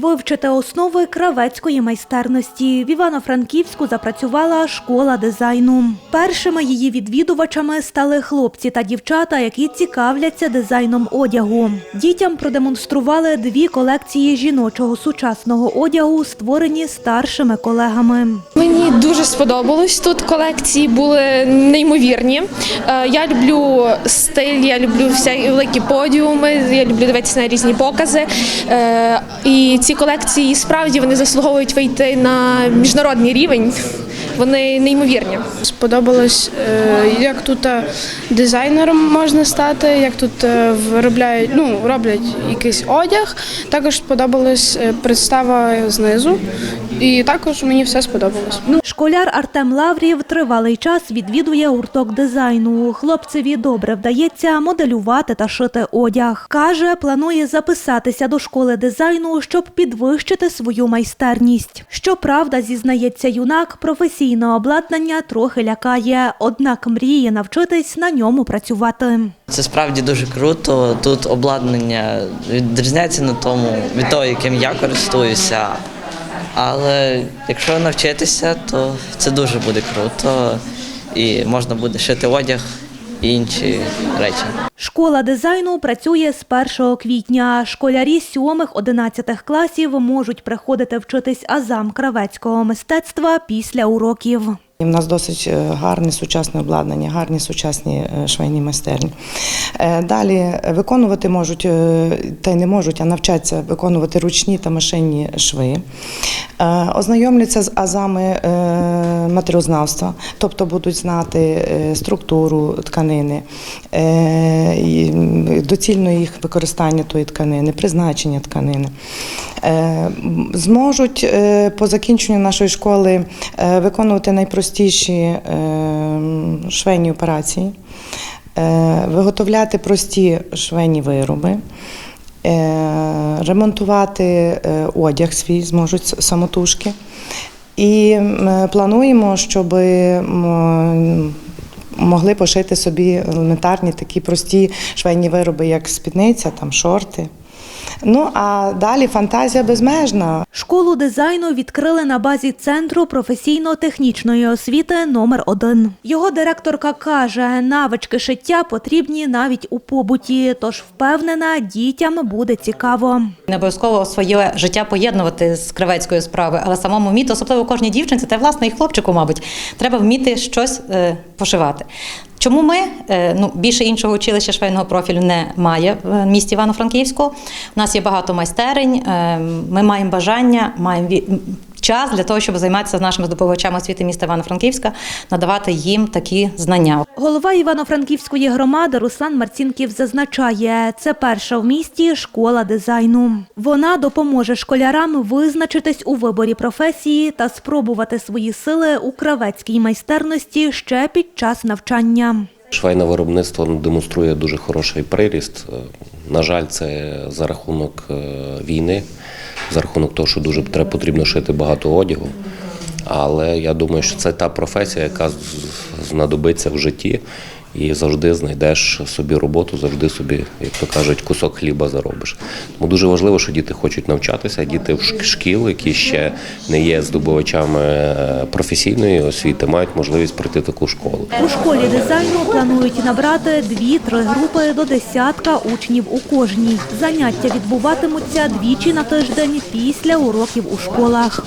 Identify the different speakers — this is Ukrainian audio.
Speaker 1: Вивчити основи кравецької майстерності. В Івано-Франківську запрацювала школа дизайну. Першими її відвідувачами стали хлопці та дівчата, які цікавляться дизайном одягу. Дітям продемонстрували дві колекції жіночого сучасного одягу, створені старшими колегами.
Speaker 2: Мені дуже сподобалось. Тут колекції були неймовірні. Е, Я люблю стиль, я люблю всі великі подіуми, я люблю дивитися на різні покази. Е, І ці колекції справді вони заслуговують вийти на міжнародний рівень. Вони неймовірні.
Speaker 3: Сподобалось, е, як тут е, дизайнером можна стати, як тут е, виробляють, ну, роблять якийсь одяг. Також сподобалась представа знизу, і також мені все сподобалось.
Speaker 1: Школяр Артем Лаврів тривалий час відвідує гурток дизайну. Хлопцеві добре вдається моделювати та шити одяг. Каже, планує записатися до школи дизайну, щоб підвищити свою майстерність. Щоправда, зізнається юнак, професійне обладнання трохи лякає, однак мріє навчитись на ньому працювати.
Speaker 4: Це справді дуже круто. Тут обладнання відрізняється на тому від того, яким я користуюся. Але якщо навчитися, то це дуже буде круто і можна буде шити одяг і інші речі.
Speaker 1: Школа дизайну працює з 1 квітня. Школярі 7-11 класів можуть приходити вчитись азам кравецького мистецтва після уроків.
Speaker 5: У нас досить е, гарне сучасне обладнання, гарні сучасні е, швейні майстерні. Е, Далі виконувати можуть, та й не можуть, а навчаться виконувати ручні та машинні шви. Е, Ознайомляться з азами е, матеріознавства, тобто будуть знати е, структуру тканини, доцільно їх використання тої тканини, призначення тканини. Зможуть по закінченню нашої школи виконувати найпростіші швейні операції, виготовляти прості швейні вироби. Е, Ремонтувати е, одяг свій зможуть самотужки. І плануємо, щоб могли пошити собі елементарні такі прості швейні вироби, як спідниця, там шорти. Ну а далі фантазія безмежна.
Speaker 1: Школу дизайну відкрили на базі центру професійно-технічної освіти номер 1 Його директорка каже, навички шиття потрібні навіть у побуті, тож впевнена, дітям буде цікаво.
Speaker 6: Не обов'язково своє життя поєднувати з кривецькою справою, але самому вміти, особливо кожній дівчинці, та власне і хлопчику, мабуть, треба вміти щось е, пошивати. Чому ми е, ну більше іншого училища швейного профілю не має в місті Івано-Франківську? У нас є багато майстерень. е, Ми маємо бажання, маємо час для того, щоб займатися з нашими здобувачами освіти міста Івано-Франківська, надавати їм такі знання.
Speaker 1: Голова Івано-Франківської громади Руслан Марцінків зазначає, це перша в місті школа дизайну. Вона допоможе школярам визначитись у виборі професії та спробувати свої сили у кравецькій майстерності ще під час навчання.
Speaker 7: Швейне виробництво демонструє дуже хороший приріст. Е, На жаль, це за рахунок е, війни, за рахунок того, що дуже потрібно шити багато одягу. Але я думаю, що це та професія, яка знадобиться в житті, і завжди знайдеш собі роботу, завжди собі, як то кажуть, кусок хліба заробиш. Тому дуже важливо, що діти хочуть навчатися, діти в шк- шкіл, які ще не є здобувачами е, професійної освіти, мають можливість пройти таку школу.
Speaker 1: У школі дизайну планують набрати дві-три групи до десятка учнів у кожній. Заняття відбуватимуться двічі на тиждень після уроків у школах.